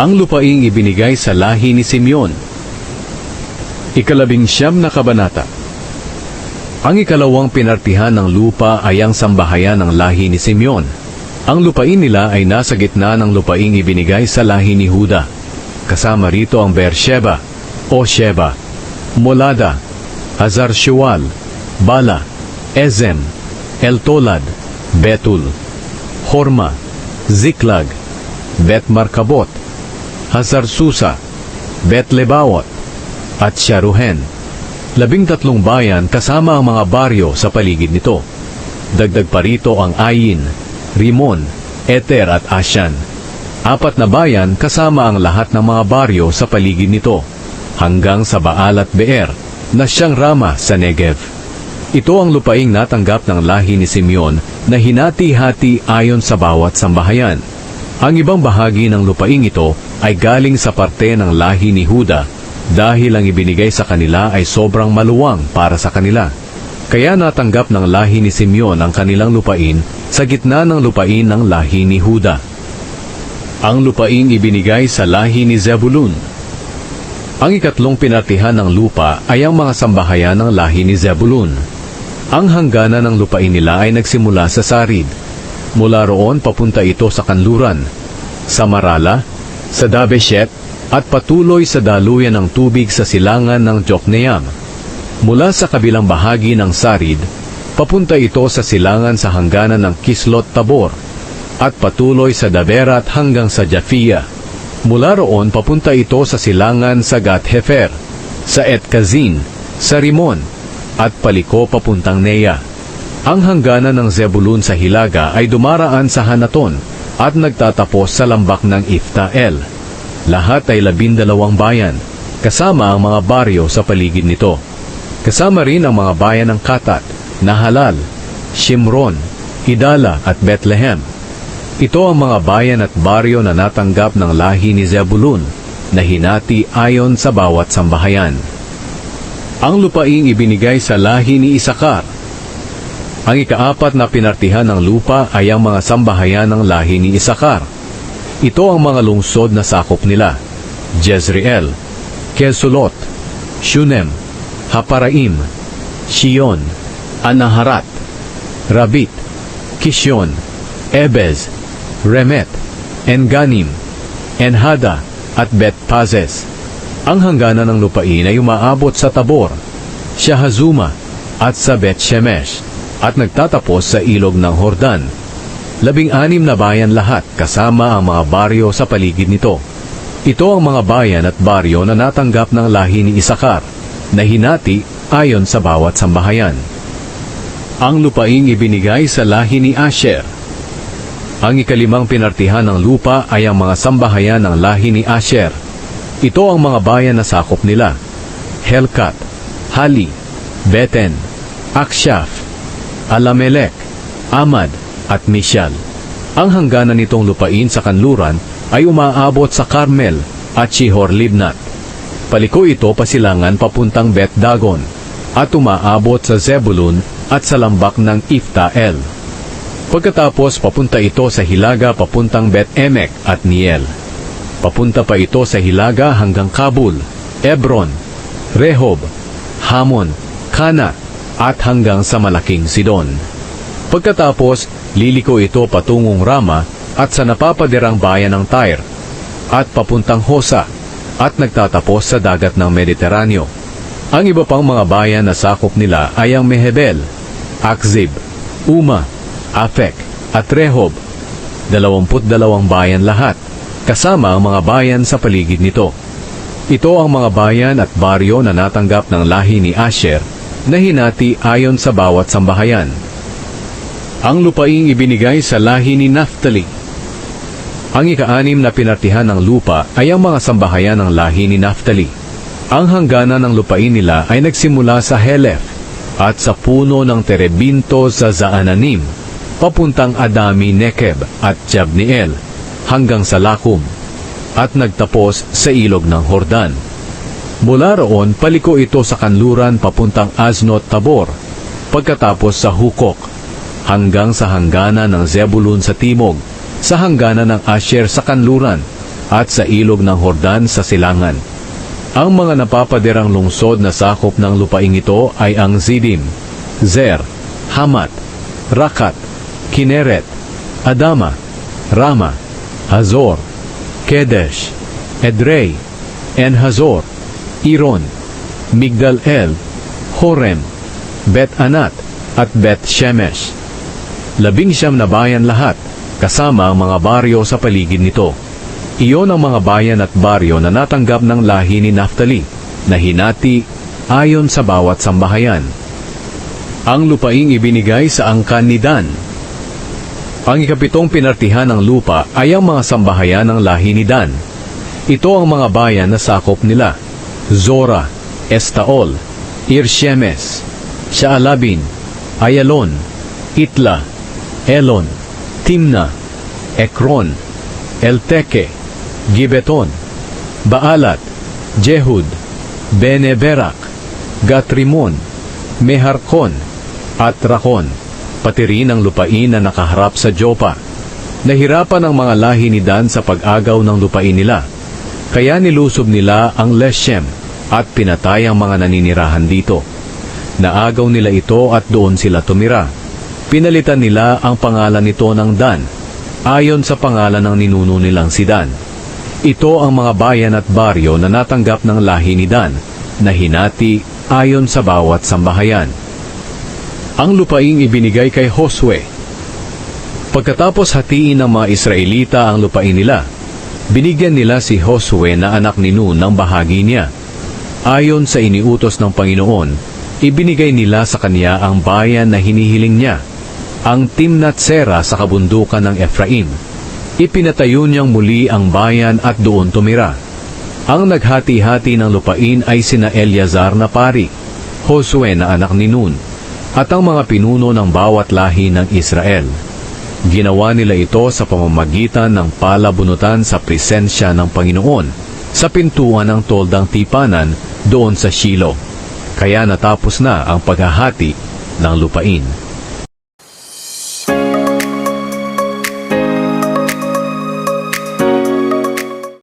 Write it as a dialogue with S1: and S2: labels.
S1: Ang lupaing ibinigay sa lahi ni Simeon. Ikalabing siyam na kabanata. Ang ikalawang pinartihan ng lupa ay ang sambahayan ng lahi ni Simeon. Ang lupain nila ay nasa gitna ng lupaing ibinigay sa lahi ni Huda. Kasama rito ang Beersheba, o Molada, Hazar Shual, Bala, Ezem, Eltolad, Betul, Horma, Ziklag, Bet Markabot, Hazar Susa, Bet Lebawot, at Sharuhen. Labing tatlong bayan kasama ang mga baryo sa paligid nito. Dagdag pa rito ang Ayin, Rimon, Eter at Ashan. Apat na bayan kasama ang lahat ng mga baryo sa paligid nito, hanggang sa Baal at Beer, na siyang Rama sa Negev. Ito ang lupaing natanggap ng lahi ni Simeon na hinati-hati ayon sa bawat sambahayan. Ang ibang bahagi ng lupaing ito ay galing sa parte ng lahi ni Huda dahil ang ibinigay sa kanila ay sobrang maluwang para sa kanila. Kaya natanggap ng lahi ni Simeon ang kanilang lupain sa gitna ng lupain ng lahi ni Huda. Ang lupaing ibinigay sa lahi ni Zebulun. Ang ikatlong pinartihan ng lupa ay ang mga sambahayan ng lahi ni Zebulun. Ang hangganan ng lupain nila ay nagsimula sa Sarid. Mula roon papunta ito sa Kanluran, sa Marala, sa Dabeshet, at patuloy sa daluyan ng tubig sa silangan ng Jokneam. Mula sa kabilang bahagi ng Sarid, papunta ito sa silangan sa hangganan ng Kislot Tabor, at patuloy sa Daberat hanggang sa Japhia. Mula roon papunta ito sa silangan sa Gat-Hefer, sa Etkazin, sa Rimon, at paliko papuntang Neya. Ang hangganan ng Zebulun sa Hilaga ay dumaraan sa Hanaton at nagtatapos sa lambak ng Iftael. Lahat ay labindalawang bayan, kasama ang mga baryo sa paligid nito. Kasama rin ang mga bayan ng Katat, Nahalal, Shimron, Idala at Bethlehem. Ito ang mga bayan at baryo na natanggap ng lahi ni Zebulun na hinati ayon sa bawat sambahayan. Ang lupaing ibinigay sa lahi ni Isakar. Ang ikaapat na pinartihan ng lupa ay ang mga sambahayan ng lahi ni Isakar. Ito ang mga lungsod na sakop nila. Jezreel, Kesulot, Shunem, Haparaim, Shion, Anaharat, Rabit, Kishon, Ebez, Remet, Enganim, Enhada, at Bet Pazes. Ang hangganan ng lupain ay umaabot sa Tabor, Shahazuma, at sa Bet Shemesh, at nagtatapos sa ilog ng Hordan. Labing-anim na bayan lahat kasama ang mga baryo sa paligid nito. Ito ang mga bayan at baryo na natanggap ng lahi ni Isakar, na hinati ayon sa bawat sambahayan. Ang lupaing ibinigay sa lahi ni Asher. Ang ikalimang pinartihan ng lupa ay ang mga sambahayan ng lahi ni Asher. Ito ang mga bayan na sakop nila. Helkat, Hali, Beten, Akshaf, Alamelek, Amad, at Mishal. Ang hangganan nitong lupain sa kanluran ay umaabot sa Carmel at Shihor Libnat. Paliko ito pasilangan papuntang Bet Dagon at umaabot sa Zebulun at sa lambak ng Iftael. Pagkatapos papunta ito sa Hilaga papuntang Bet Emek at Niel. Papunta pa ito sa Hilaga hanggang Kabul, Ebron, Rehob, Hamon, Kana at hanggang sa Malaking Sidon. Pagkatapos, liliko ito patungong Rama at sa napapadirang bayan ng Tyre at papuntang Hosa at nagtatapos sa dagat ng Mediteraneo. Ang iba pang mga bayan na sakop nila ay ang Mehebel, Akzib, Uma, Afek at Rehob. Dalawamput dalawang bayan lahat, kasama ang mga bayan sa paligid nito. Ito ang mga bayan at baryo na natanggap ng lahi ni Asher na hinati ayon sa bawat sambahayan. Ang lupaing ibinigay sa lahi ni Naphtali. Ang ikaanim na pinartihan ng lupa ay ang mga sambahayan ng lahi ni Naphtali. Ang hangganan ng lupain nila ay nagsimula sa Helef at sa puno ng Terebinto sa Zaananim, papuntang Adami Nekeb at Jabniel, hanggang sa Lakum, at nagtapos sa ilog ng Hordan. Mula roon, paliko ito sa kanluran papuntang Aznot Tabor, pagkatapos sa Hukok, hanggang sa hangganan ng Zebulun sa timog, sa hangganan ng Asher sa kanluran, at sa ilog ng Hordan sa silangan. Ang mga napapadirang lungsod na sakop ng lupaing ito ay ang Zidim, Zer, Hamat, Rakat, Kineret, Adama, Rama, Hazor, Kedesh, Edrei, En-Hazor, Iron, Migdal-El, Horem, Bet-Anat, at Bet-Shemesh. Labing siyam na bayan lahat, kasama ang mga baryo sa paligid nito. Iyon ang mga bayan at baryo na natanggap ng lahi ni Naphtali, na hinati ayon sa bawat sambahayan. Ang lupaing ibinigay sa angkan ni Dan. Ang ikapitong pinartihan ng lupa ay ang mga sambahayan ng lahi ni Dan. Ito ang mga bayan na sakop nila. Zora, Estaol, Irshemes, Shaalabin, Ayalon, Itla, Elon, Timna, Ekron, Elteke, Gibeton, Baalat, Jehud, Beneberak, Gatrimon, Meharkon, at Rakon, pati rin ang lupain na nakaharap sa Jopa. Nahirapan ang mga lahi ni Dan sa pag-agaw ng lupain nila, kaya nilusob nila ang Leshem at pinatay ang mga naninirahan dito. Naagaw nila ito at doon sila tumira. Pinalitan nila ang pangalan nito ng Dan, ayon sa pangalan ng ninuno nilang si Dan. Ito ang mga bayan at baryo na natanggap ng lahi ni Dan, na hinati ayon sa bawat sambahayan. Ang lupaing ibinigay kay Josue. Pagkatapos hatiin ng mga Israelita ang lupain nila, binigyan nila si Josue na anak ni Nun ng bahagi niya. Ayon sa iniutos ng Panginoon, ibinigay nila sa kanya ang bayan na hinihiling niya, ang Timnat Sera sa kabundukan ng Ephraim. Ipinatayo niyang muli ang bayan at doon tumira. Ang naghati-hati ng lupain ay sina Eleazar na pari, Josue na anak ni Nun, at ang mga pinuno ng bawat lahi ng Israel. Ginawa nila ito sa pamamagitan ng palabunutan sa presensya ng Panginoon sa pintuan ng toldang tipanan doon sa Shilo. Kaya natapos na ang paghahati ng lupain.